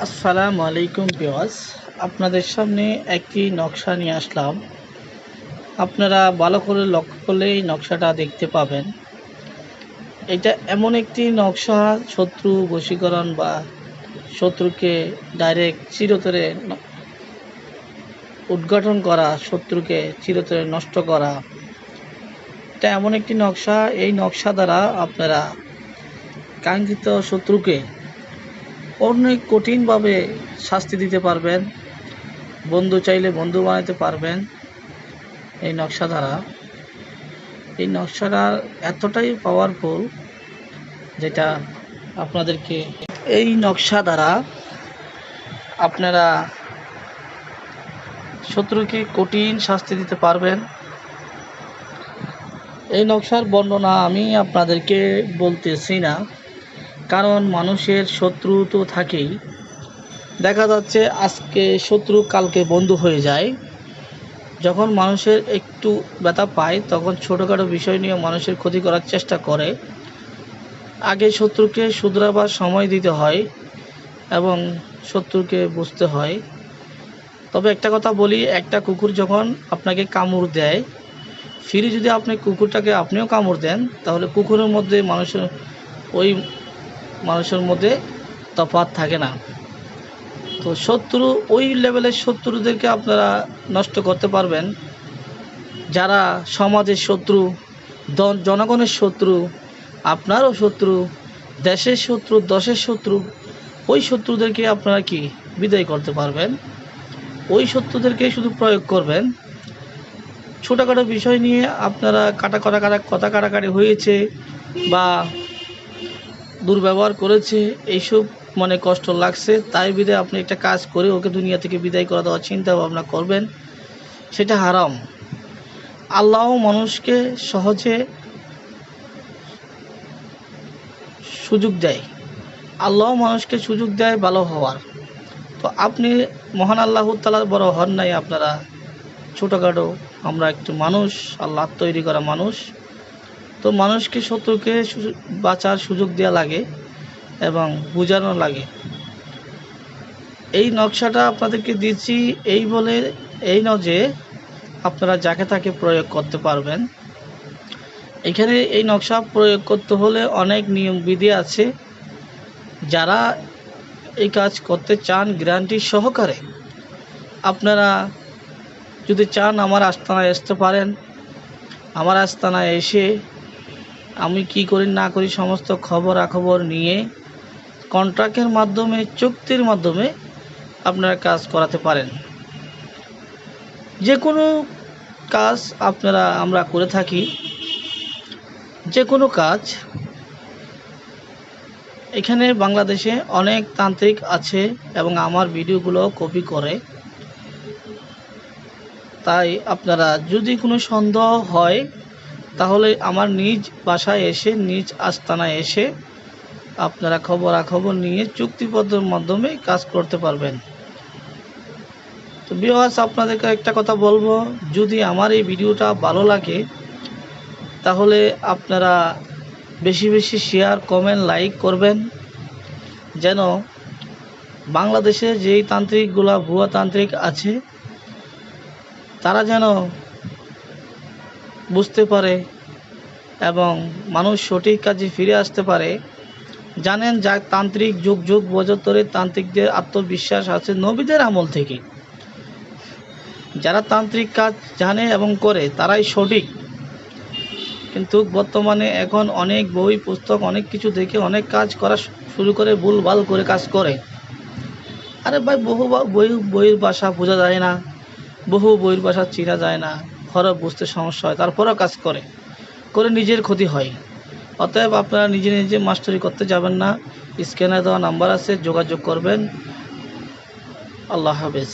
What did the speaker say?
আসসালামু আলাইকুম বিওয়াস আপনাদের সামনে একটি নকশা নিয়ে আসলাম। আপনারা ভালো করে লক্ষ্য করলে এই নকশাটা দেখতে পাবেন। এটা এমন একটি নকশা, শত্রু বশীকরণ বা শত্রুকে ডাইরেক্ট চিরতরে উদ্ঘাটন করা, শত্রুকে চিরতরে নষ্ট করা। এটা এমন একটি নকশা, এই নকশা দ্বারা আপনারা কাঙ্ক্ষিত শত্রুকে অনেক কঠিনভাবে শাস্তি দিতে পারবেন, বন্ধু চাইলে বন্ধু বানাতে পারবেন এই নকশা দ্বারা। এই নকশাটা এতটাই পাওয়ারফুল যেটা আপনাদেরকে এই নকশা দ্বারা আপনারা শত্রুকে কঠিন শাস্তি দিতে পারবেন। এই নকশার বর্ণনা আমি আপনাদেরকে বলতেছি না। কারণ মানুষের শত্রু তো থাকেই। দেখা যাচ্ছে আজকে শত্রু কালকে বন্ধু হয়ে যায়। যখন মানুষের একটু ব্যথা পায়, তখন ছোটোখাটো বিষয় নিয়ে মানুষের ক্ষতি করার চেষ্টা করে। আগে শত্রুকে শুধরাবার সময় দিতে হয় এবং শত্রুকে বুঝতে হয়। তবে একটা কথা বলি, একটা কুকুর যখন আপনাকে কামড় দেয়, ফিরে যদি আপনি কুকুরটাকে আপনিও কামড় দেন, তাহলে কুকুরের মধ্যে মানুষের ওই মানুষের মধ্যে তফাৎ থাকে না। তো শত্রু, ওই লেভেলের শত্রুদেরকে আপনারা নষ্ট করতে পারবেন। যারা সমাজের শত্রু জনগণের শত্রু, আপনারও শত্রু, দেশের শত্রু, দশের শত্রু, ওই শত্রুদেরকে আপনারা কি বিদায় করতে পারবেন? ওই শত্রুদেরকে শুধু প্রয়োগ করবেন? ছোটোখাটো বিষয় নিয়ে আপনারা কাটা কটা কাটা কথা কাটাকাটি হয়েছে বা দুর্ব্যবহার করেছে, এইসব মনে কষ্ট লাগছে। তাই বিদায় আপনি একটা কাজ করে ওকে দুনিয়া থেকে বিদায় করা দেওয়ার চিন্তা ভাবনা করবেন, সেটা হারাম। আল্লাহ মানুষকে সহজে সুযোগ দেয়। আল্লাহ মানুষকে সুযোগ দেয় ভালো হওয়ার। তো আপনি মহান আল্লাহ তালার বড় হন নাই আপনারা। ছোটোখাটো আমরা একটু মানুষ, আল্লাহ তৈরি করা মানুষ। তো মানুষকে শত্রুকে বাঁচার সুযোগ দেওয়া লাগে এবং বোঝানো লাগে। এই নকশাটা আপনাদেরকে দিচ্ছি এই বলে এই ন যে আপনারা যাকে তাকে প্রয়োগ করতে পারবেন। এখানে এই নকশা প্রয়োগ করতে হলে অনেক নিয়ম বিধি আছে। যারা এই কাজ করতে চান গ্যারান্টি সহকারে আপনারা যদি চান আমার আস্তানায় আসতে পারেন। আমার আস্তানায় এসে আমি কি করি, না করি সমস্ত খবরাখবর নিয়ে কন্ট্রাক্টের মাধ্যমে, চুক্তির মাধ্যমে আপনারা কাজ করাতে পারেন। যে কোনো কাজ আপনারা, আমরা করে থাকি। যে কোনো কাজ। এখানে বাংলাদেশে অনেক তান্ত্রিক আছে এবং আমার ভিডিওগুলো কপি করে। তাই আপনারা যদি কোনো সন্দেহ হয় তাহলে আমার নিজ বাসায় এসে, নিজ আস্তানায় এসে আপনারা খবরাখবর নিয়ে চুক্তিপত্রের মাধ্যমে কাজ করতে পারবেন। তো বিহাস আপনাদেরকে একটা কথা বলব, যদি আমার এই ভিডিওটা ভালো লাগে, তাহলে আপনারা বেশি বেশি শেয়ার কমেন্ট লাইক করবেন, যেন বাংলাদেশে যেই তান্ত্রিকগুলা, ভুয়া তান্ত্রিক আছে, তারা যেন বুঝতে পারে এবং মানুষ সঠিক কাজে ফিরে আসতে পারে। জানেন যা তান্ত্রিক যুগ যুগ ধরে তান্ত্রিকদের আত্মবিশ্বাস আছে নবীদের আমল থেকে। যারা তান্ত্রিক কাজ জানে এবং করে, তারাই সঠিক। কিন্তু বর্তমানে এখন অনেক বই, পুস্তক, অনেক কিছু দেখে অনেক কাজ করা শুরু করে, ভুলভাল করে কাজ করে। আরে ভাই বহু বই, বইয়ের ভাষা বোঝা যায় না। বহু বইয়ের ভাষা চেনা যায় না। হরফ বুঝতে সমস্যা হয়, তারপরেও কাজ করে করে নিজের ক্ষতি হয়। অতএব আপনারা নিজে নিজে মাস্টারি করতে যাবেন না স্ক্যানে দেওয়া নাম্বার আছে, যোগাযোগ করবেন। আল্লাহ হাফেজ।